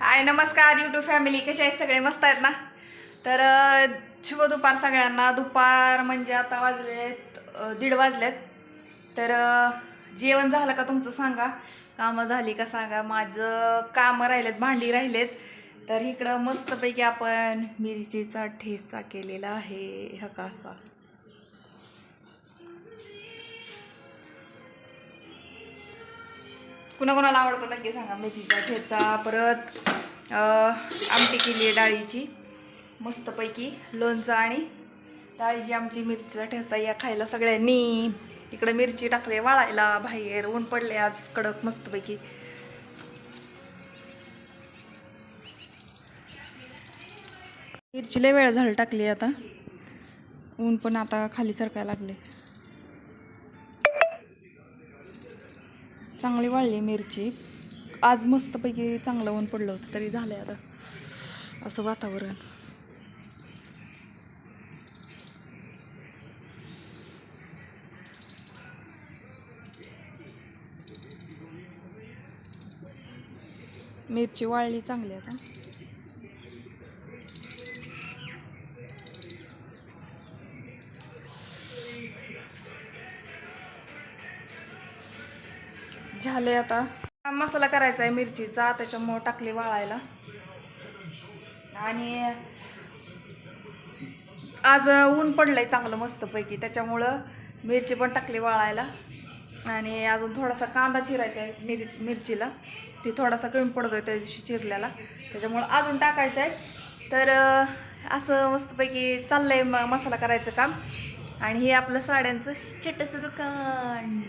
हाय नमस्कार YouTube family कसे आहेत सगळे? मस्त आहेत ना? तर शुभ दुपार सगळ्यांना. दुपार म्हणजे आता वाजलेत दीड वाजलेत. तर जेवण झालं का तुमचं सांगा? कामं झाली का सांगा? माझं कामं राहिलेत भांडी राहिलेत. तर इकडं मस्तपैकी आपण मिरचीचा ठेचा केलेला आहे. हा का? कुणा कुणाकुणाला आवडतो नक्की सांगा. मेथीचा ठेचा परत आमटी केली आहे डाळीची. मस्तपैकी लोणचं आणि डाळीची आमची मिरचीचा ठेचा या खायला सगळ्यांनी. इकडं मिरची टाकले वाळायला बाहेर ऊन पडले आज कडक मस्तपैकी. मिरची लय वेळ झालं टाकली आता. ऊन पण आता खाली सरकायला लागले चांगली वाळली मिरची. आज मस्तपैकी चांगलं ऊन पडलं होतं तरी झालंय आता असं वातावरण. मिरची वाळली चांगली आता. झाले आता. मसाला करायचा आहे मिरचीचा त्याच्यामुळं टाकली वाळायला. आणि आज ऊन पडलंय चांगलं मस्तपैकी त्याच्यामुळं मिरची पण टाकली वाळायला. आणि अजून थोडासा कांदा चिरायचा आहे मिर मिरचीला. ती थोडासा कमी पडतोय त्या दिवशी चिरल्याला त्याच्यामुळं अजून टाकायचं आहे तर असं मस्तपैकी चाललंय म मसाला करायचं काम. आणि हे आपलं साड्यांचं छोटंसं दुकान.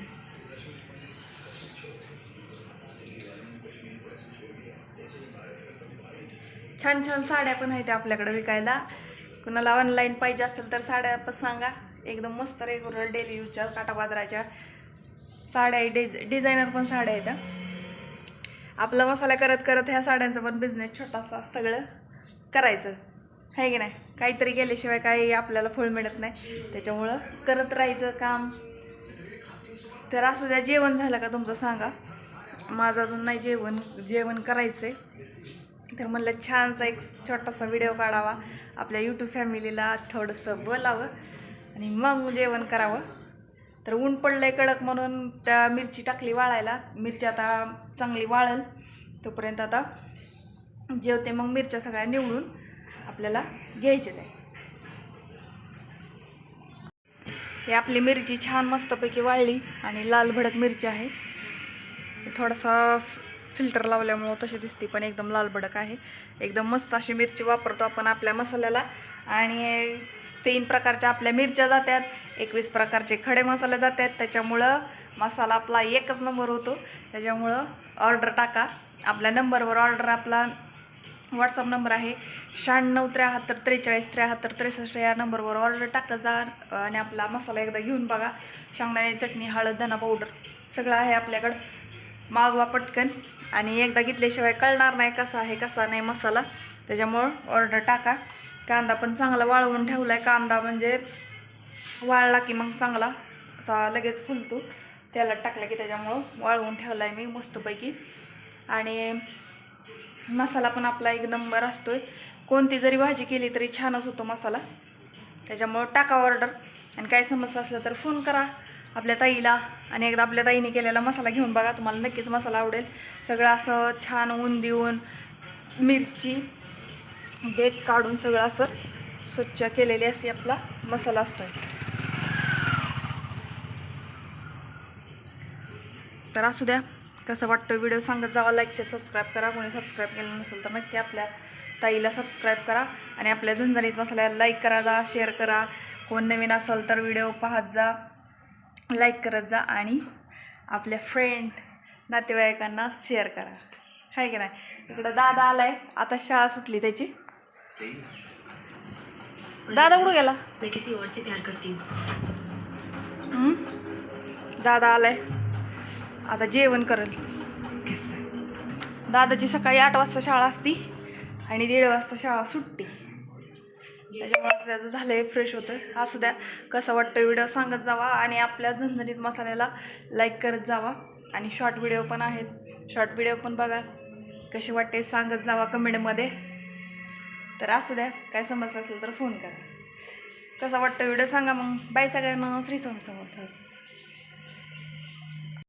छान छान साड्या पण आहेत आपल्याकडे विकायला. कुणाला ऑनलाईन पाहिजे असेल तर साड्या पण सांगा. एकदम मस्त रेग्युलर डेली यूजच्या काटापादराच्या साड्या आहे, डिझायनर पण साड्या आहेत. आपला मसाला करत करत ह्या साड्यांचा पण बिझनेस छोटासा सगळं करायचं. आहे की नाही? काहीतरी केल्याशिवाय काही आपल्याला फळ मिळत नाही. त्याच्यामुळं करत राहायचं काम. तर असं द्या जेवण झालं का तुमचं सांगा. माझं अजून नाही जेवण. जेवण करायचं आहे तर म्हणलं छानसा एक छोटासा व्हिडिओ काढावा. आपल्या यूट्यूब फॅमिलीला थोडंसं बोलावं आणि मग जेवण करावं. तर ऊन पडलं आहे कडक म्हणून त्या मिरची टाकली वाळायला. मिरची आता चांगली वाळल तोपर्यंत आता जेवते मग मिरच्या सगळ्या निवडून आपल्याला घ्यायचे ते हे आपली मिरची छान मस्तपैकी वाळली आणि लाल भडक मिरची आहे. थोडासा फिल्टर लावल्यामुळं तशी दिसते पण एकदम लालबडक आहे. एकदम मस्त अशी मिरची वापरतो आपण आपल्या मसाल्याला. आणि तीन प्रकारच्या आपल्या मिरच्या जातात एकवीस प्रकारचे खडे मसाले जातात त्याच्यामुळं मसाला आपला एकच नंबर होतो. त्याच्यामुळं ऑर्डर टाका. आपल्या नंबरवर ऑर्डर आपला व्हॉट्सअप नंबर आहे. शहाण्णव त्र्याहत्तर त्रेचाळीस त्र्याहत्तर त्रेसष्ट या नंबरवर ऑर्डर टाकत जा. आणि आपला मसाला एकदा घेऊन बघा. शेंगदाणे चटणी हळद धना पावडर सगळं आहे आपल्याकडं. मागवा पटकन. आणि एकदा घेतल्याशिवाय कळणार नाही कसा आहे कसा नाही मसाला. त्याच्यामुळं ऑर्डर टाका. कांदा पण चांगला वाळवून ठेवला आहे कांदा म्हणजे वाळला की मग चांगला असा लगेच फुलतो. त्याला टाकला की त्याच्यामुळं वाळवून ठेवला आहे मी मस्तपैकी. आणि मसाला पण आपला एक नंबर असतो आहे कोणती जरी भाजी केली तरी छानच होतो मसाला. त्याच्यामुळं टाका ऑर्डर आणि काय समस्या असलं तर फोन करा आपल्या ताईला. आणि एकदा आपल्या ताईने केलेला मसाला घेऊन बघा तुम्हाला नक्कीच मसाला आवडेल. सगळं असं छान ऊन देऊन मिरची डेट काढून सगळं असं स्वच्छ केलेली अशी आपला मसाला असतो तर असू द्या कसं वाटतं व्हिडिओ सांगत जावा. लाईक शेअर सबस्क्राईब करा. कोणी सबस्क्राईब केलं नसेल तर नक्की आपल्या ताईला सबस्क्राईब करा आणि आपल्या झणझणीत मसाल्याला लाईक करा जा शेअर करा. कोण नवीन असेल तर व्हिडिओ पाहत जा लाईक करत जा आणि आपल्या फ्रेंड नातेवाईकांना शेअर करा. आहे की नाही? इकडं दादा आलाय. आता शाळा सुटली त्याची. दादा कुठं गेला? मैं किसी और से प्यार करती. हूँ हं? दादा आलाय. आता जेवण करेल. दादाची सकाळी आठ वाजता शाळा असती. आणि दीड वाजता शाळा सुट्टी. त्याच्यामुळे त्याचं झालंय फ्रेश होतं. असू द्या कसं वाटतं व्हिडिओ सांगत जावा आणि आपल्या झणझणीत मसाल्याला लाईक करत जावा. आणि शॉर्ट व्हिडिओ पण आहेत. शॉर्ट व्हिडिओ पण बघा. कसे वाटते सांगत जावा कमेंटमध्ये तर असू द्या काय समस्या असेल तर फोन करा. कसा वाटतं व्हिडिओ सांगा मग. बाय सगळ्यांना. श्री स्वामी समर्थ.